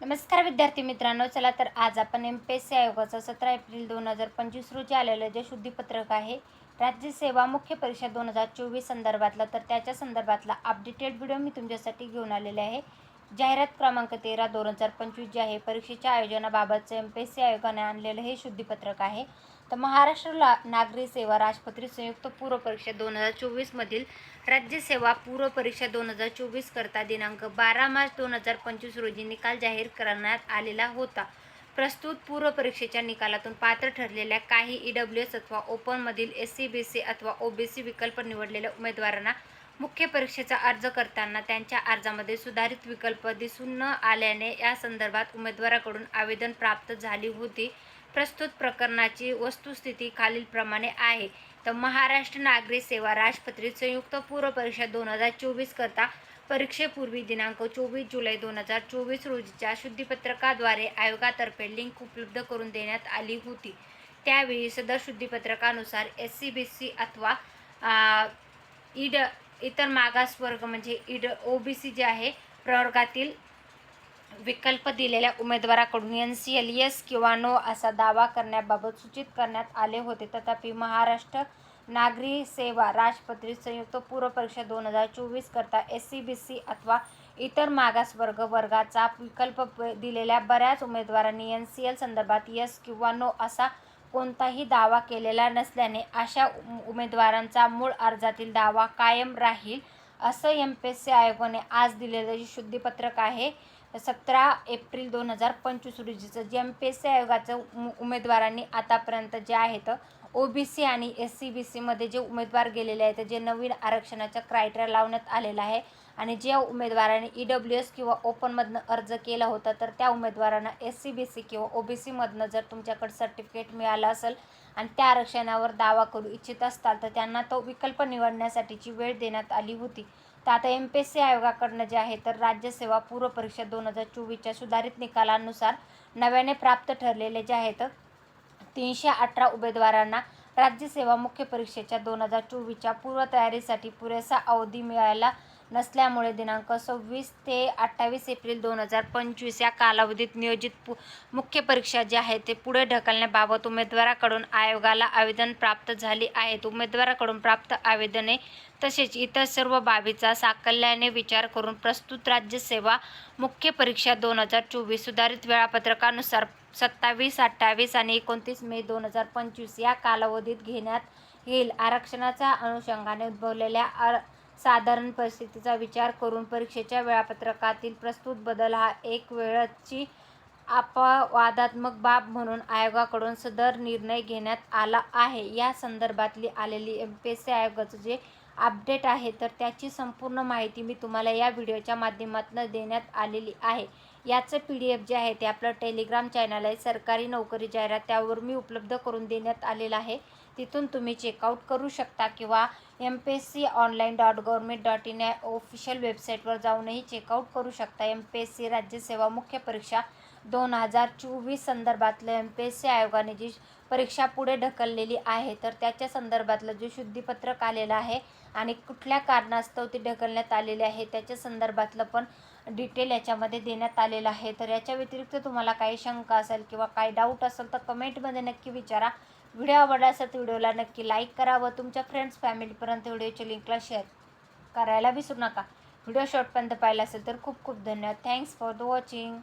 नमस्कार विद्यार्थी मित्रांनो चला तर आज आपण एम पी एस सी आयोगाचं सतरा एप्रिल दोन हजार पंचवीस रोजी आलेलं जे शुद्धीपत्रक आहे राज्य सेवा मुख्य परीक्षा दोन हजार चोवीस संदर्भातला तर त्याच्या संदर्भातला अपडेटेड व्हिडिओ मी तुमच्यासाठी घेऊन आलेले आहे. जाहिरात क्रमांक तेरा दोन हजार पंचवीस जे आहे परीक्षेच्या आयोजनाबाबतचं एम पी एस सी आयोगाने आणलेलं हे शुद्धीपत्रक आहे. तर महाराष्ट्र ला नागरी सेवा राजपत्रित संयुक्त पूर्व परीक्षा दोन हजार चोवीसमधील राज्य सेवा पूर्व परीक्षा दोन हजार चोवीस करता दिनांक बारा मार्च दोन हजार पंचवीस रोजी निकाल जाहीर करण्यात आलेला होता. प्रस्तुत पूर्व परीक्षेच्या निकालातून पात्र ठरलेल्या काही ई डब्ल्यू एस अथवा ओपनमधील एस सी बी सी अथवा ओ बी सी विकल्प निवडलेल्या उमेदवारांना मुख्य परीक्षेचा अर्ज करताना त्यांच्या अर्जामध्ये सुधारित विकल्प दिसून न आल्याने या संदर्भात उमेदवाराकडून आवेदन प्राप्त झाली होती. प्रस्तुत प्रकरणाची वस्तुस्थिती खालीलप्रमाणे आहे. तर महाराष्ट्र नागरी सेवा राजपत्रित संयुक्त पूर्व परीक्षा दोन हजार चोवीस करता परीक्षेपूर्वी दिनांक चोवीस जुलै दोन हजार चोवीस रोजीच्या शुद्धीपत्रकाद्वारे आयोगातर्फे लिंक उपलब्ध करून देण्यात आली होती. त्यावेळी सदर शुद्धीपत्रकानुसार एस सी बी सी अथवा इड इतर मागासवर्ग म्हणजे इड ओ बी सी जे आहे प्रवर्गातील विकल्प दिलेल्या उमेदवाराकडून एन सी एल एस किंवा नो असा दावा करण्याबाबत सूचित करण्यात आले होते. तथापि महाराष्ट्र नागरी सेवा राजपत्रित संयुक्त पूर्व परीक्षा दोन हजार चोवीस करता एस सी बी सी अथवा इतर मागासवर्ग वर्गाचा विकल्प दिलेल्या बऱ्याच उमेदवारांनी एन सी एल संदर्भात यस किंवा नो असा कोणताही दावा केलेला नसल्याने अशा उमेदवारांचा मूळ अर्जातील दावा कायम राहील असं एम पी एस सी आयोगाने आज दिलेलं जे शुद्धीपत्रक आहे सतरा एप्रिल दोन हजार पंचवीस रोजीचं जे एम पी एस सी आयोगाचं उ- उमेदवारांनी आतापर्यंत जे आहेत ओ बी सी आणि एस सी बी सीमध्ये जे उमेदवार गेलेले आहेत जे नवीन आरक्षणाचा क्रायटेरिया लावण्यात आलेला आहे आणि ज्या उमेदवारांनी ई डब्ल्यू एस किंवा ओपनमधनं अर्ज केला होता तर त्या उमेदवारांना एस सी बी सी किंवा ओ बी सीमधनं जर तुमच्याकडे सर्टिफिकेट मिळालं असेल आणि त्या आरक्षणावर दावा करू इच्छित असताल तर त्यांना तो विकल्प निवडण्यासाठीची वेळ देण्यात आली होती. तर आता एम पी एस सी आयोगाकडनं जे आहे तर राज्यसेवा पूर्व परीक्षा दोन हजार चोवीसच्या सुधारित निकालानुसार नव्याने प्राप्त ठरलेले जे आहेत तीनशे अठरा उमेदवारांना राज्यसेवा मुख्य परीक्षेच्या दोन हजार चोवीसच्या पूर्वतयारीसाठी पुरेसा अवधी मिळाला नसल्यामुळे दिनांक सव्वीस ते अठ्ठावीस एप्रिल दोन हजार पंचवीस या कालावधीत नियोजित पु मुख्य परीक्षा जी आहे ते पुढे ढकलण्याबाबत उमेदवाराकडून आयोगाला आवेदन प्राप्त झाले आहेत. उमेदवाराकडून प्राप्त आवेदने तसेच इतर सर्व बाबीचा साकल्याने विचार करून प्रस्तुत राज्यसेवा मुख्य परीक्षा दोन हजार चोवीस सुधारित वेळापत्रकानुसार सत्तावीस अठ्ठावीस आणि एकोणतीस मे दोन हजार पंचवीस या कालावधीत घेण्यात येईल. आरक्षणाच्या अनुषंगाने उद्भवलेल्या आर साधारण परिस्थितीचा विचार करून परीक्षेच्या वेळापत्रकातील प्रस्तुत बदल हा एक वेळची अपवादात्मक बाब म्हणून आयोगाकडून सदर निर्णय घेण्यात आला आहे. या संदर्भातली आलेली एम पी एस सी आयोगाचं जे अपडेट आहे तर त्याची संपूर्ण माहिती मी तुम्हाला या व्हिडिओच्या माध्यमातून देण्यात आलेली आहे. याचं पी डी एफ जे आहे ते आपलं टेलिग्राम चॅनल आहे. सरकारी नोकरी जाहिरात त्यावर मी उपलब्ध करून देण्यात आलेलं आहे. तिथून तुम्ही चेकआउट करू शकता किंवा M P S C online dot government dot in या ऑफिशियल वेबसाईटवर जाऊनही चेकआउट करू शकता. एम पी एस सी राज्यसेवा मुख्य परीक्षा दोन हजार चोवीस संदर्भातलं एम पी एस सी आयोगाने जी परीक्षा पुढे ढकललेली आहे तर त्याच्या संदर्भातलं जे शुद्धीपत्रक आलेलं आहे आणि कुठल्या कारणास्तव ती ढकलण्यात आलेली आहे त्याच्या संदर्भातलं पण डिटेल याच्यामध्ये देण्यात आलेलं आहे. तर याच्या व्यतिरिक्त तुम्हाला काही शंका असेल किंवा काही डाऊट असेल तर कमेंटमध्ये नक्की विचारा. व्हिडिओ आवडला असेल तर व्हिडिओला नक्की लाईक करा व तुमच्या फ्रेंड्स फॅमिलीपर्यंत व्हिडिओच्या लिंकला शेअर करायला विसरू नका. व्हिडिओ शॉर्टपर्यंत पाहिला असेल तर खूप खूप धन्यवाद. Thanks for the watching